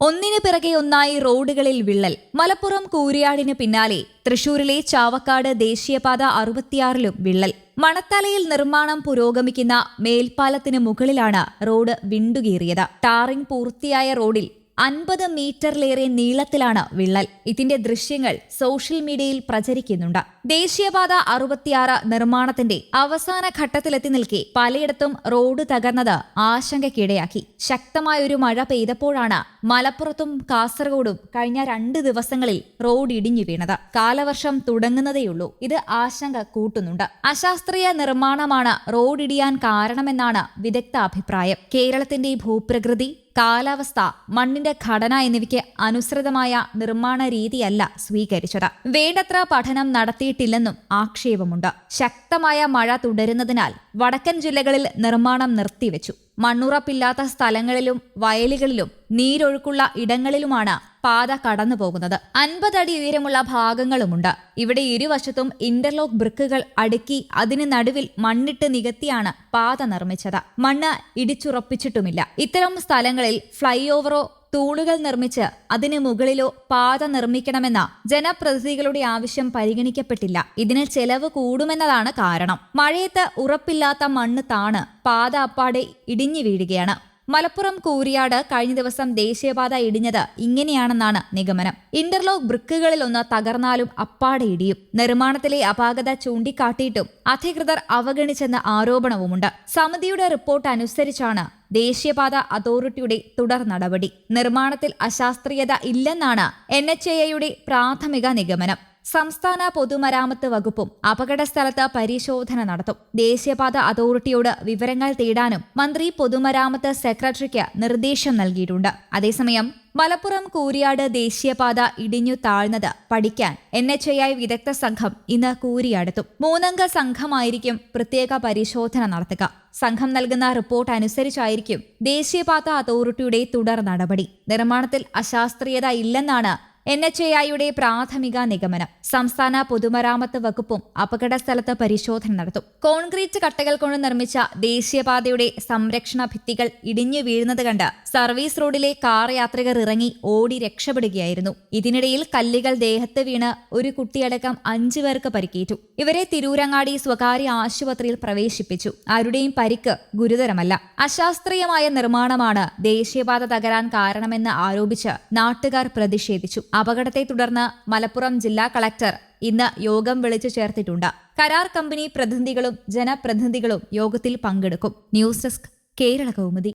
ഒന്നിനു പിറകെ ഒന്നായി റോഡുകളിൽ വിള്ളൽ. മലപ്പുറം കൂരിയാടിന് പിന്നാലെ തൃശൂരിലെ ചാവക്കാട് ദേശീയപാത അറുപത്തിയാറിലും വിള്ളൽ. മണത്തലയിൽ നിർമ്മാണം പുരോഗമിക്കുന്ന മേൽപ്പാലത്തിന് മുകളിലാണ് റോഡ് വിണ്ടുകീറിയത്. ടാറിംഗ് പൂർത്തിയായ റോഡിൽ അൻപത് മീറ്ററിലേറെ നീളത്തിലാണ് വിള്ളൽ. ഇതിന്റെ ദൃശ്യങ്ങൾ സോഷ്യൽ മീഡിയയിൽ പ്രചരിക്കുന്നുണ്ട്. ദേശീയപാത അറുപത്തിയാറ് നിർമ്മാണത്തിന്റെ അവസാന ഘട്ടത്തിലെത്തി നിൽക്കെ പലയിടത്തും റോഡ് തകർന്നത് ആശങ്കയ്ക്കിടയാക്കി. ശക്തമായ ഒരു മഴ പെയ്തപ്പോഴാണ് മലപ്പുറത്തും കാസർഗോഡും കഴിഞ്ഞ രണ്ട് ദിവസങ്ങളിൽ റോഡ് ഇടിഞ്ഞു വീണത്. കാലവർഷം തുടങ്ങുന്നതേയുള്ളൂ. ഇത് ആശങ്ക കൂട്ടുന്നുണ്ട്. അശാസ്ത്രീയ നിർമ്മാണമാണ് റോഡ് ഇടിയാൻ കാരണമെന്നാണ് വിദഗ്ധ അഭിപ്രായം. കേരളത്തിന്റെ ഭൂപ്രകൃതി കാലാവസ്ഥ മണ്ണിന്റെ ഘടന എന്നിവയ്ക്ക് അനുസൃതമായ നിർമ്മാണ രീതിയല്ല സ്വീകരിച്ചത്. വേണ്ടത്ര പഠനം നടത്തിയിട്ടില്ലെന്നും ആക്ഷേപമുണ്ട്. ശക്തമായ മഴ തുടരുന്നതിനാൽ വടക്കൻ ജില്ലകളിൽ നിർമ്മാണം നിർത്തിവെച്ചു. മണ്ണുറപ്പില്ലാത്ത സ്ഥലങ്ങളിലും വയലുകളിലും നീരൊഴുക്കുള്ള ഇടങ്ങളിലുമാണ് പാത കടന്നു പോകുന്നത്. അൻപതടി ഉയരമുള്ള ഭാഗങ്ങളുമുണ്ട്. ഇവിടെ ഇരുവശത്തും ഇന്റർലോക്ക് ബ്രിക്കുകൾ അടുക്കി അതിന് നടുവിൽ മണ്ണിട്ട് നികത്തിയാണ് പാത നിർമ്മിച്ചത്. മണ്ണ് ഇടിച്ചുറപ്പിച്ചിട്ടുമില്ല. ഇത്തരം സ്ഥലങ്ങളിൽ ഫ്ലൈ ഓവറോ തൂണുകൾ നിർമ്മിച്ച് അതിനു മുകളിലോ പാത നിർമ്മിക്കണമെന്ന ജനപ്രതിനിധികളുടെ ആവശ്യം പരിഗണിക്കപ്പെട്ടില്ല. ഇതിന് ചെലവ് കൂടുമെന്നതാണ് കാരണം. മഴയത്ത് ഉറപ്പില്ലാത്ത മണ്ണ് താണ് പാത അപ്പാടെ ഇടിഞ്ഞു വീഴുകയാണ്. മലപ്പുറം കൂരിയാട് കഴിഞ്ഞ ദിവസം ദേശീയപാത ഇടിഞ്ഞത് ഇങ്ങനെയാണെന്നാണ് നിഗമനം. ഇന്റർലോക്ക് ബ്രിക്കുകളിലൊന്ന് തകർന്നാലും അപ്പാടെ ഇടിയും. നിർമ്മാണത്തിലെ അപാകത ചൂണ്ടിക്കാട്ടിയിട്ടും അധികൃതർ അവഗണിച്ചെന്ന ആരോപണവുമുണ്ട്. സമിതിയുടെ റിപ്പോർട്ട് അനുസരിച്ചാണ് ദേശീയപാത അതോറിറ്റിയുടെ തുടർ നടപടി. നിർമ്മാണത്തിൽ അശാസ്ത്രീയത ഇല്ലെന്നാണ് എൻ എച്ച് എയുടെ പ്രാഥമിക നിഗമനം. സംസ്ഥാന പൊതുമരാമത്ത് വകുപ്പും അപകട സ്ഥലത്ത് പരിശോധന നടത്തും. ദേശീയപാത അതോറിറ്റിയോട് വിവരങ്ങൾ തേടാനും മന്ത്രി പൊതുമരാമത്ത് സെക്രട്ടറിക്ക് നിർദ്ദേശം നൽകിയിട്ടുണ്ട്. അതേസമയം മലപ്പുറം കൂരിയാട് ദേശീയപാത ഇടിഞ്ഞു താഴ്ന്നത് പഠിക്കാൻ എൻ എച്ച് ഐ വിദഗ്ധ സംഘം ഇന്ന് കൂരിയാടെത്തും. മൂന്നംഗ സംഘമായിരിക്കും പ്രത്യേക പരിശോധന നടത്തുക. സംഘം നൽകുന്ന റിപ്പോർട്ട് അനുസരിച്ചായിരിക്കും ദേശീയപാത അതോറിറ്റിയുടെ തുടർ നടപടി. നിർമ്മാണത്തിൽ അശാസ്ത്രീയത ഇല്ലെന്നാണ് എൻ എച്ച് എ ഐയുടെ പ്രാഥമിക നിഗമനം. സംസ്ഥാന പൊതുമരാമത്ത് വകുപ്പും അപകട സ്ഥലത്ത് പരിശോധന നടത്തും. കോൺക്രീറ്റ് കട്ടകൾ കൊണ്ട് നിർമ്മിച്ച ദേശീയപാതയുടെ സംരക്ഷണ ഭിത്തികൾ ഇടിഞ്ഞു വീഴുന്നത് കണ്ട് സർവീസ് റോഡിലെ കാർ യാത്രികർ ഇറങ്ങി ഓടി രക്ഷപ്പെടുകയായിരുന്നു. ഇതിനിടയിൽ കല്ലുകൾ ദേഹത്ത് വീണ് ഒരു കുട്ടിയടക്കം അഞ്ചു പേർക്ക് പരിക്കേറ്റു. ഇവരെ തിരൂരങ്ങാടി സ്വകാര്യ ആശുപത്രിയിൽ പ്രവേശിപ്പിച്ചു. ആരുടെയും പരിക്ക് ഗുരുതരമല്ല. അശാസ്ത്രീയമായ നിർമ്മാണമാണ് ദേശീയപാത തകരാൻ കാരണമെന്ന് ആരോപിച്ച് നാട്ടുകാർ പ്രതിഷേധിച്ചു. അപകടത്തെ തുടർന്ന് മലപ്പുറം ജില്ലാ കളക്ടർ ഇന്ന് യോഗം വിളിച്ചു ചേർത്തിട്ടുണ്ട്. കരാർ കമ്പനി പ്രതിനിധികളും ജനപ്രതിനിധികളും യോഗത്തിൽ പങ്കെടുക്കും. News desk Kerala Kaumudi.